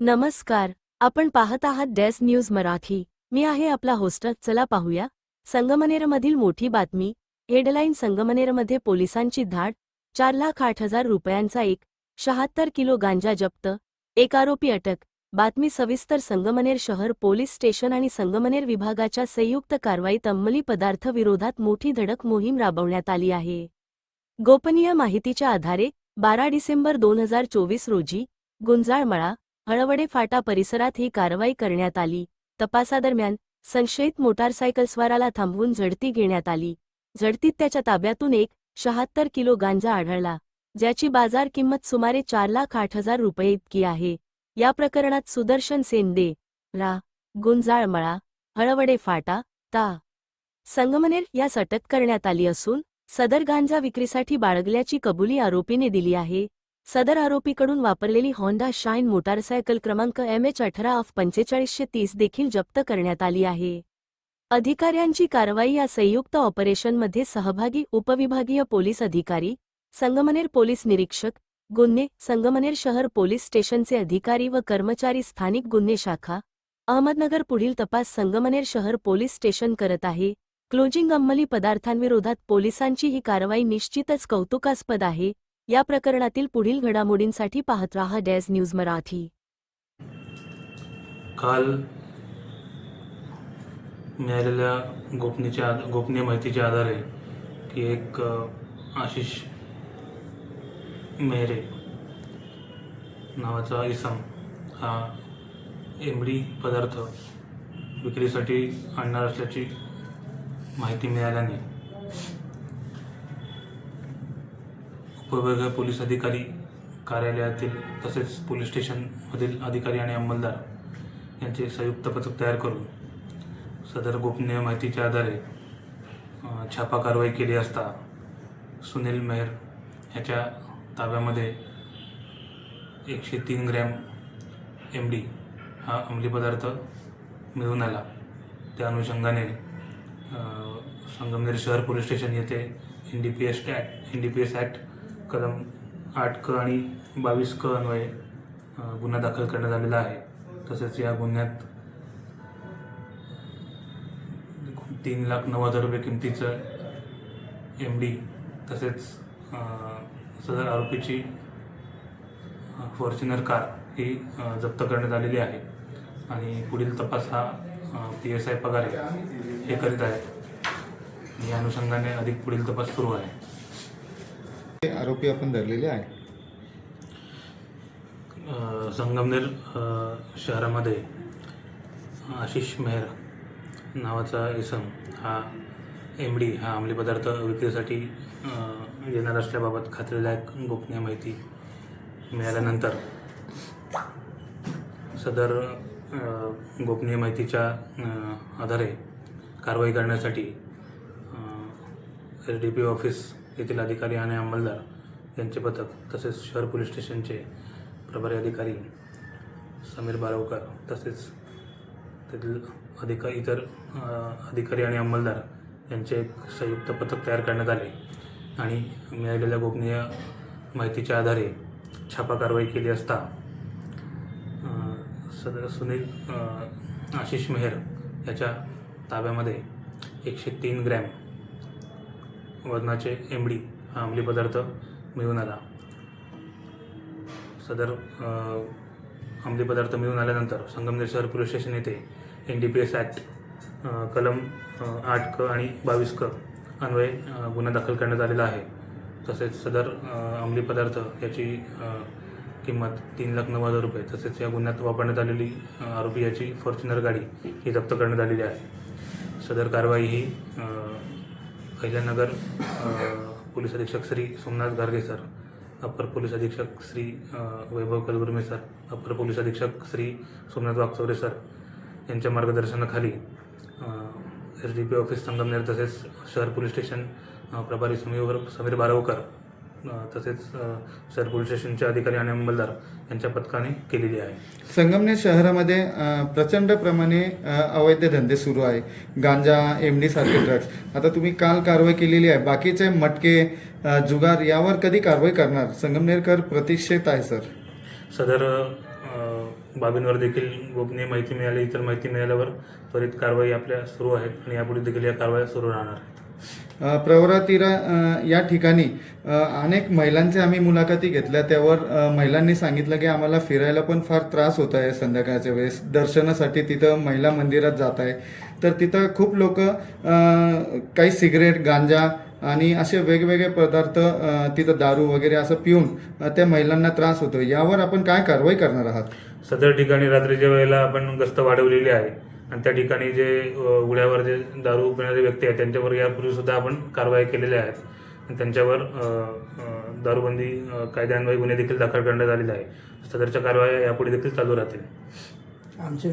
नमस्कार आपण पाहत आहात डेस न्यूज मराठी. मी आहे आपला होस्ट चला पाहूया. संगमनेरमधील मोठी बातमी हेडलाईन संगमनेरमध्ये पोलिसांची धाड चार लाख आठ हजार रुपयांचा एक शहात्तर किलो गांजा जप्त एक आरोपी अटक. बातमी सविस्तर संगमनेर शहर पोलीस स्टेशन आणि संगमनेर विभागाच्या संयुक्त कारवाईत अंमली पदार्थ विरोधात मोठी धडक मोहीम राबवण्यात आली आहे. गोपनीय माहितीच्या आधारे बारा डिसेंबर दोन हजार चोवीस रोजी गुंजाळमळा हळवडे फाटा परिसरात ही कारवाई करण्यात आली. तपासादरम्यान संशयित मोटारसायकलस्वाराला थांबवून झडती घेण्यात आली. झडतीत त्याच्या ताब्यातून एक शहात्तर किलो गांजा आढळला ज्याची बाजार किंमत सुमारे चार लाख आठ हजार रुपये इतकी आहे. या प्रकरणात सुदर्शन सेंदे रा गुंजाळमळा हळवडे फाटा ता संगमनेर यास अटक करण्यात आली असून सदर गांजा विक्रीसाठी बाळगल्याची कबुली आरोपीने दिली आहे. सदर आरोपीकडून वापरलेली होंडा शाईन मोटारसायकल क्रमांक एम एच अठरा ऑफ पंचेचाळीसशे तीस देखील जप्त करण्यात आली आहे. अधिकाऱ्यांची कारवाई या संयुक्त ऑपरेशनमध्ये सहभागी उपविभागीय पोलीस अधिकारी संगमनेर पोलीस निरीक्षक गुन्हे संगमनेर शहर पोलीस स्टेशनचे अधिकारी व कर्मचारी स्थानिक गुन्हे शाखा अहमदनगर पुढील तपास संगमनेर शहर पोलीस स्टेशन करत आहे. क्लोजिंग अंमली पदार्थांविरोधात पोलिसांची ही कारवाई निश्चितच कौतुकास्पद आहे. या प्रकरणातील पुढील घडामोडींसाठी पाहत राहा डॅज न्यूज मराठी. काल मिळालेल्या गोपनीच्या गोपनीय माहितीच्या आधारे की एक आशिष मेहरे नावाचा इसम हा एमडी पदार्थ विक्रीसाठी आणणार असल्याची माहिती मिळाल्याने उपविभागीय पोलीस अधिकारी कार्यालयातील तसेच पोलीस स्टेशनमधील अधिकारी आणि अंमलदार यांचे संयुक्त पथक तयार करून सदर गोपनीय माहितीच्या आधारे छापा कारवाई केली असता सुनील मेहर याच्या ताब्यामध्ये एकशे तीन ग्रॅम एम डी हा अंमली पदार्थ मिळून आला. त्या अनुषंगाने संगमनेर शहर पोलीस स्टेशन येथे N D P S act N D P S act कलम आठ क आणि बावीस क अन्वये गुन्हा दाखल करण्यात आलेला आहे. तसेच या गुन्ह्यात तीन लाख नऊ हजार रुपये किमतीचं एम डी तसेच सदर आरोपीची फॉर्च्युनर कार ही जप्त करण्यात आलेली आहे. आणि पुढील तपास हा पी एस आय पगारे हे करीत आहेत या अनुषंगाने अधिक पुढील तपास सुरू आहे. ते आरोपी आपण धरलेले आहे संगमनेर शहरामध्ये आशिष मेहर नावाचा इसम हा एम डी हा अंमली पदार्थ विक्रीसाठी येणार असल्याबाबत खात्रीलायक गोपनीय माहिती मिळाल्यानंतर सदर गोपनीय माहितीच्या आधारे कारवाई करण्यासाठी एस डी पी ऑफिस येथील अधिकारी आणि अंमलदार यांचे पथक तसेच शहर पोलीस स्टेशनचे प्रभारी अधिकारी समीर बारवकर तसेच तेथील अधिका इतर अधिकारी आणि अंमलदार यांचे एक संयुक्त पथक तयार करण्यात आले आणि मिळालेल्या गोपनीय माहितीच्या आधारे छापा कारवाई केली असता सदर सुनील आशिष मेहर याच्या ताब्यामध्ये एकशे तीन ग्रॅम वजनाचे एम डी हा अंमली पदार्थ मिळून आला. सदर अंमली पदार्थ मिळून आल्यानंतर संगमनेर शहर पोलीस स्टेशन येथे N D P S act कलम आठ क आणि बावीस क अन्वये गुन्हा दाखल करण्यात आलेला आहे. तसेच सदर अंमली पदार्थ याची किंमत तीन लाख नऊ हजार रुपये. तसेच या गुन्ह्यात वापरण्यात आलेली आरोपी याची फॉर्च्युनर गाडी ही जप्त करण्यात आलेली आहे. सदर कारवाई ही अहिल्यानगर पोलीस अधीक्षक Shri Somnath Garge sir upper police अधीक्षक Shri Vaibhav Kalgurme sir upper police अधीक्षक श्री सोमनाथ वागचौरे सर यांच्या मार्गदर्शनाखाली S D P office Sangamner तसेच शहर पोलीस स्टेशन प्रभारी समीर समीर बारवकर तसेच शहर पोलीस स्टेशनचे अधिकारी आणि अंमलदार यांच्या पथकाने केलेली आहे. संगमनेर शहरामध्ये प्रचंड प्रमाणे अवैध धंदे सुरू आहे. गांजा एम डी सारखे ड्रग्ज आता तुम्ही काल कारवाई केलेली आहे. बाकीचे मटके जुगार यावर कधी कारवाई करणार? संगमनेरकर प्रतीक्षेत आहे सर. सदर बाबींवर देखील गोपनीय माहिती मिळाली. इतर माहिती मिळाल्यावर त्वरित कारवाई आपल्या सुरू आहेत आणि यापुढे देखील या कारवाया सुरू राहणार आहेत. प्रवरातीरा या ठिकाणी अनेक महिलांचे आम्ही मुलाखती घेतल्या. त्यावर महिलांनी सांगितलं की आम्हाला फिरायला पण फार त्रास होत आहे संध्याकाळच्या वेळेस. दर्शनासाठी तिथं महिला मंदिरात जात आहे. तर तिथं खूप लोक काही सिगरेट गांजा आणि असे वेगवेगळे पदार्थ तिथं दारू वगैरे असं पिऊन त्या महिलांना त्रास होतो यावर आपण काय कारवाई करणार आहात? सदर ठिकाणी रात्रीच्या वेळेला आपण गस्त वाढवलेली आहे. आणि त्या ठिकाणी जे अ, उघड्यावर जे दारू पिणारे व्यक्ती आहेत त्यांच्यावर यापूर्वी सुद्धा आपण कारवाई केलेल्या आहेत आणि त्यांच्यावर दारूबंदी कायद्यान्वये गुन्हे देखील दाखल करण्यात आलेले आहे सदरच्या कारवाया यापुढे देखील चालू राहतील. आमचे